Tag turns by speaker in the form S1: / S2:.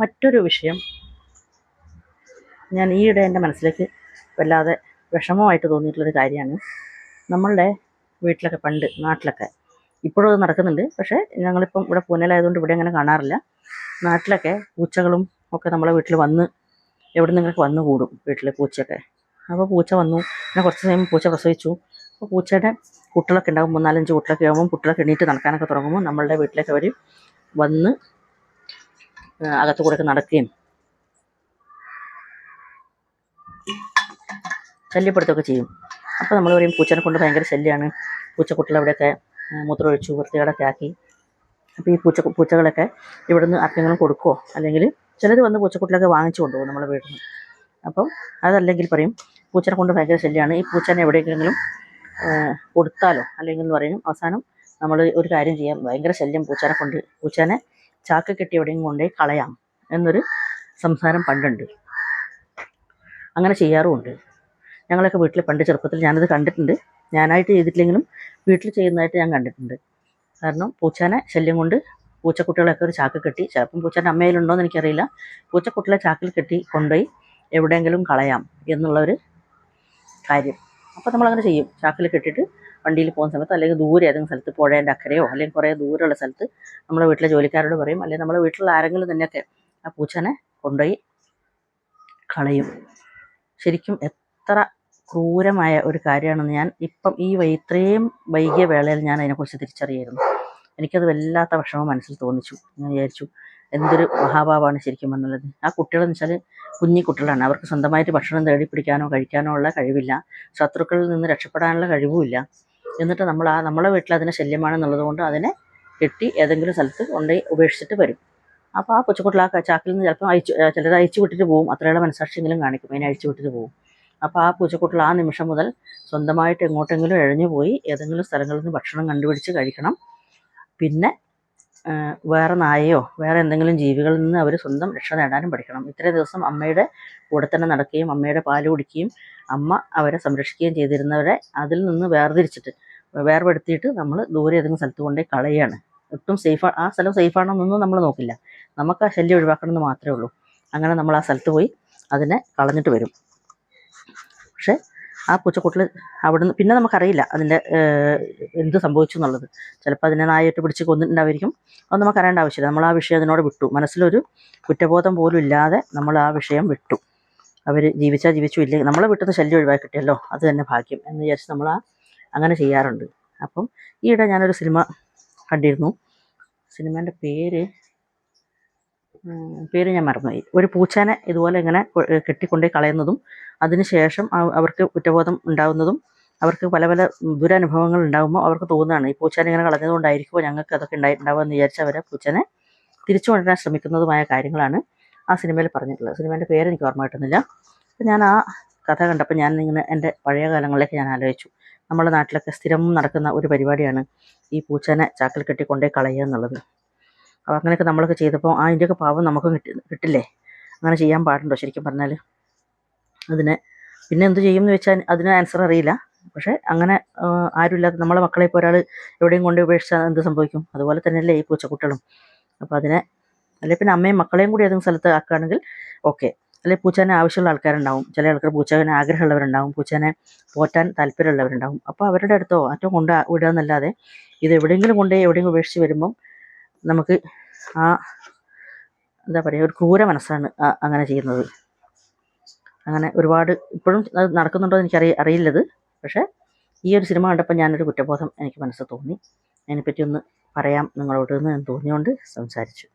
S1: മറ്റൊരു വിഷയം ഞാൻ ഈയിടെ എന്റെ മനസ്സിലേക്ക് വല്ലാതെ വിഷമമായിട്ട് തോന്നിയിട്ടുള്ളൊരു കാര്യമാണ്. നമ്മളുടെ വീട്ടിലൊക്കെ പണ്ട് നാട്ടിലൊക്കെ ഇപ്പോഴും അത് നടക്കുന്നുണ്ട്. പക്ഷേ ഞങ്ങളിപ്പം ഇവിടെ പൂനലായതുകൊണ്ട് ഇവിടെ അങ്ങനെ കാണാറില്ല. നാട്ടിലൊക്കെ പൂച്ചകളും ഒക്കെ നമ്മളെ വീട്ടിൽ വന്ന് എവിടെ നിന്നൊക്കെ വന്നു കൂടും വീട്ടിലെ പൂച്ചയൊക്കെ. അപ്പോൾ പൂച്ച വന്നു. പിന്നെ കുറച്ച് സമയം പൂച്ച പ്രസവിച്ചു. അപ്പോൾ പൂച്ചയുടെ കുട്ടികളൊക്കെ ഉണ്ടാകും മൂന്നാലഞ്ച് കുട്ടികളൊക്കെ ആകുമ്പോൾ കുട്ടികളൊക്കെ എണീറ്റ് നടക്കാനൊക്കെ തുടങ്ങുമ്പോൾ നമ്മളുടെ വീട്ടിലേക്ക് അവർ വന്ന് അകത്ത് കൂടെ നടക്കുകയും. ശല്യപ്പെടുത്തുകയൊക്കെ ചെയ്യും. അപ്പോൾ നമ്മൾ പറയും പൂച്ചനെ കൊണ്ട് ഭയങ്കര ശല്യമാണ് ആ, മൂത്രമൊഴിച്ചു വൃത്തികേടൊക്കെ ആക്കി. അപ്പോൾ ഈ പൂച്ച പൂച്ചകളൊക്കെ ഇവിടുന്ന് ആർക്കെങ്കിലും കൊടുക്കുമോ അല്ലെങ്കിൽ ചിലർ വന്ന് പൂച്ചക്കുട്ടിലൊക്കെ വാങ്ങിച്ചു കൊണ്ടുപോകും നമ്മളെ വീട്ടിൽ നിന്ന്. അപ്പം അതല്ലെങ്കിൽ പറയും പൂച്ചനെ കൊണ്ട് ഭയങ്കര ശല്യമാണ് ഈ പൂച്ചനെ എവിടെയെങ്കിലും കൊടുത്താലോ? അല്ലെങ്കിൽ എന്ന് പറയും അവസാനം നമ്മൾ ഒരു കാര്യം ചെയ്യാം. ഭയങ്കര ശല്യം പൂച്ചനെ കൊണ്ട്. പൂച്ചനെ ചാക്ക് കെട്ടി എവിടെയും കൊണ്ടുപോയി കളയാം എന്നൊരു സംസാരം പണ്ടുണ്ട്. അങ്ങനെ ചെയ്യാറുമുണ്ട്. ഞങ്ങളൊക്കെ വീട്ടിൽ പണ്ട് ചെറുപ്പത്തിൽ ഞാനത് കണ്ടിട്ടുണ്ട്. ഞാനായിട്ട് ചെയ്തിട്ടില്ലെങ്കിലും വീട്ടിൽ ചെയ്യുന്നതായിട്ട് ഞാൻ കണ്ടിട്ടുണ്ട്. കാരണം പൂച്ചേനെ ശല്യം കൊണ്ട് പൂച്ചക്കുട്ടികളൊക്കെ ഒരു ചാക്ക് കെട്ടി ചിലപ്പം പൂച്ചേന്റെ അമ്മയിലുണ്ടോ എന്ന് എനിക്കറിയില്ല. പൂച്ചക്കുട്ടികളെ ചാക്കിൽ കെട്ടി കൊണ്ടുപോയി എവിടെയെങ്കിലും കളയാം എന്നുള്ളൊരു കാര്യം. അപ്പോൾ നമ്മളങ്ങനെ ചെയ്യും. ചാക്കിൽ കെട്ടിയിട്ട് വണ്ടിയിൽ പോകുന്ന സമയത്ത് അല്ലെങ്കിൽ ദൂരെ ഏതെങ്കിലും സ്ഥലത്ത് പുഴേന്റെ അക്കരയോ അല്ലെങ്കിൽ കുറേ ദൂരമുള്ള സ്ഥലത്ത് നമ്മുടെ വീട്ടിലെ ജോലിക്കാരോട് പറയും. അല്ലെങ്കിൽ നമ്മളെ വീട്ടിലുള്ള ആരെങ്കിലും തന്നെയൊക്കെ ആ പൂച്ചനെ കൊണ്ടുപോയി കളയും. ശരിക്കും എത്ര ക്രൂരമായ ഒരു കാര്യമാണെന്ന് ഞാൻ ഇപ്പം ഈ ഇത്രയും വൈകിയ വേളയിൽ ഞാൻ അതിനെക്കുറിച്ച് തിരിച്ചറിയായിരുന്നു. എനിക്കത് വല്ലാത്ത വിഷമം മനസ്സിൽ തോന്നിച്ചു. ഞാൻ വിചാരിച്ചു എന്തൊരു മഹാഭാവമാണ് ശരിക്കും പറഞ്ഞുള്ളത് ആ കുട്ടികളെന്ന് വെച്ചാൽ കുഞ്ഞു കുട്ടികളാണ്. അവർക്ക് സ്വന്തമായിട്ട് ഭക്ഷണം തേടി പിടിക്കാനോ കഴിക്കാനോ ഉള്ള കഴിവില്ല. ശത്രുക്കളിൽ നിന്ന് രക്ഷപ്പെടാനുള്ള കഴിവുമില്ല. എന്നിട്ട് നമ്മൾ ആ നമ്മളെ വീട്ടിൽ അതിനെ ശല്യമാണെന്നുള്ളത് കൊണ്ട് അതിനെ കെട്ടി ഏതെങ്കിലും സ്ഥലത്ത് കൊണ്ടുപോയി ഉപേക്ഷിച്ചിട്ട് വരും. അപ്പോൾ ആ കൊച്ചുകുട്ടികൾ ആ ചാക്കിൽ നിന്ന് ചിലപ്പോൾ അയച്ചു ചിലർ അയച്ചു വിട്ടിട്ട് പോകും അത്രയുള്ള മനസ്സാക്ഷിയെങ്കിലും കാണിക്കും. അതിനെ അയച്ചു വിട്ടിട്ട് പോകും അപ്പോൾ ആ പൂച്ചക്കുട്ടികൾ ആ നിമിഷം മുതൽ സ്വന്തമായിട്ട് എങ്ങോട്ടെങ്കിലും ഇഴഞ്ഞു പോയി ഏതെങ്കിലും സ്ഥലങ്ങളിൽ നിന്ന് ഭക്ഷണം കണ്ടുപിടിച്ച് കഴിക്കണം. പിന്നെ വേറെ നായയോ വേറെ എന്തെങ്കിലും ജീവികളിൽ നിന്ന് അവർ സ്വന്തം രക്ഷ നേടാനും പഠിക്കണം. ഇത്രയും ദിവസം അമ്മയുടെ കൂടെ തന്നെ നടക്കുകയും അമ്മയുടെ പാൽ കുടിക്കുകയും അമ്മ അവരെ സംരക്ഷിക്കുകയും ചെയ്തിരുന്നവരെ അതിൽ നിന്ന് വേർതിരിച്ചിട്ട് വേർപെടുത്തിയിട്ട് നമ്മൾ ദൂരെ ഏതെങ്കിലും സ്ഥലത്ത് കൊണ്ടുപോയി കളയാണ്. ഒട്ടും സേഫ് ആ സ്ഥലം സേഫാണെന്നൊന്നും നമ്മൾ നോക്കില്ല. നമുക്ക് ആ ശല്യം ഒഴിവാക്കണം എന്ന് മാത്രമേ ഉള്ളൂ. അങ്ങനെ നമ്മൾ ആ സ്ഥലത്ത് പോയി അതിനെ കളഞ്ഞിട്ട് വരും. പക്ഷേ ആ പൂച്ചക്കൂട്ടിൽ അവിടുന്ന് പിന്നെ നമുക്കറിയില്ല അതിന്റെ എന്ത് സംഭവിച്ചു എന്നുള്ളത്. ചിലപ്പോൾ അതിനെ നായിട്ട് പിടിച്ച് കൊന്നിട്ടുണ്ടായിരിക്കും അത് നമുക്കറിയേണ്ട ആവശ്യമില്ല. നമ്മൾ ആ വിഷയം അതിനോട് വിട്ടു. മനസ്സിലൊരു കുറ്റബോധം പോലും ഇല്ലാതെ നമ്മൾ ആ വിഷയം വിട്ടു. അവർ ജീവിച്ചാൽ ജീവിച്ചു ഇല്ലെങ്കിൽ നമ്മളെ വിട്ടുന്ന ശല്യം ഒഴിവാക്കിയിട്ടല്ലോ. അത് തന്നെ ഭാഗ്യം എന്ന് വിചാരിച്ച് നമ്മൾ ആ അങ്ങനെ ചെയ്യാറുണ്ട്. അപ്പം ഈയിടെ ഞാനൊരു സിനിമ കണ്ടിരുന്നു. സിനിമേന്റെ പേര് പേര് ഞാൻ മറന്നുപോയി. ഒരു പൂച്ചേനെ ഇതുപോലെ ഇങ്ങനെ കെട്ടിക്കൊണ്ടേ കളയുന്നതും അതിനുശേഷം അവർക്ക് കുറ്റബോധം ഉണ്ടാകുന്നതും അവർക്ക് പല പല ദുരനുഭവങ്ങൾ ഉണ്ടാകുമ്പോൾ അവർക്ക് തോന്നുകയാണ് ഈ പൂച്ചേനെ ഇങ്ങനെ കളഞ്ഞതുകൊണ്ടായിരിക്കുമോ ഞങ്ങൾക്ക് അതൊക്കെ ഉണ്ടായിട്ടുണ്ടാവുക എന്ന് വിചാരിച്ച് അവരെ പൂച്ചനെ തിരിച്ചു കൊണ്ടുവരാൻ ശ്രമിക്കുന്നതുമായ കാര്യങ്ങളാണ് ആ സിനിമയിൽ പറഞ്ഞിട്ടുള്ളത്. സിനിമേന്റെ പേര് എനിക്ക് ഓർമ്മ കിട്ടുന്നില്ല. അപ്പം ഞാൻ ആ കഥ കണ്ടപ്പോൾ ഞാൻ ഇങ്ങനെ എന്റെ പഴയ കാലങ്ങളിലേക്ക് ഞാൻ ആലോചിച്ചു. നമ്മുടെ നാട്ടിലൊക്കെ സ്ഥിരം നടക്കുന്ന ഒരു പരിപാടിയാണ് ഈ പൂച്ചനെ ചാക്കിൽ കെട്ടി കൊണ്ടേ കളയുക എന്നുള്ളത്. അപ്പോൾ അങ്ങനെയൊക്കെ നമ്മളൊക്കെ ചെയ്തപ്പോൾ ആ അതിന്റെയൊക്കെ പാവം നമുക്ക് കിട്ടി കിട്ടില്ലേ? അങ്ങനെ ചെയ്യാൻ പാടുണ്ടോ ശരിക്കും പറഞ്ഞാൽ അതിനെ പിന്നെ എന്ത് ചെയ്യും എന്ന് വെച്ചാൽ അതിന് ആൻസർ അറിയില്ല. പക്ഷേ അങ്ങനെ ആരുമില്ലാത്ത നമ്മളെ മക്കളെ ഇപ്പോൾ ഒരാൾ എവിടെയും കൊണ്ട് ഉപേക്ഷിച്ചാൽ എന്ത് സംഭവിക്കും? അതുപോലെ തന്നെയല്ലേ ഈ പൂച്ചക്കുട്ടികളും. അപ്പോൾ അതിനെ അല്ലെങ്കിൽ പിന്നെ അമ്മയും മക്കളെയും കൂടി ഏതെങ്കിലും സ്ഥലത്ത് ആക്കുകയാണെങ്കിൽ ഓക്കെ അല്ലെ പൂച്ചേനെ ആവശ്യമുള്ള ആൾക്കാരുണ്ടാവും. ചില ആൾക്കാർ പൂച്ചേനെ ആഗ്രഹമുള്ളവരുണ്ടാവും. പൂച്ചേനെ പോറ്റാൻ താല്പര്യമുള്ളവരുണ്ടാവും. അപ്പോൾ അവരുടെ അടുത്തോ മറ്റോ കൊണ്ട് വിടുക എന്നല്ലാതെ ഇത് എവിടെയെങ്കിലും കൊണ്ടുപോയി എവിടെയെങ്കിലും ഉപേക്ഷിച്ച് വരുമ്പം നമുക്ക് ആ എന്താ പറയുക ഒരു ക്രൂര മനസ്സാണ് അങ്ങനെ ചെയ്യുന്നത്. അങ്ങനെ ഒരുപാട് ഇപ്പോഴും അത് നടക്കുന്നുണ്ടോ എന്ന് എനിക്കറിയ അറിയില്ലത്. പക്ഷേ ഈ ഒരു സിനിമ കണ്ടപ്പോൾ ഞാനൊരു കുറ്റബോധം എനിക്ക് മനസ്സിൽ തോന്നി. അതിനെപ്പറ്റി ഒന്ന് പറയാം നിങ്ങളോട് എന്ന് തോന്നിയോണ്ട് സംസാരിച്ചു.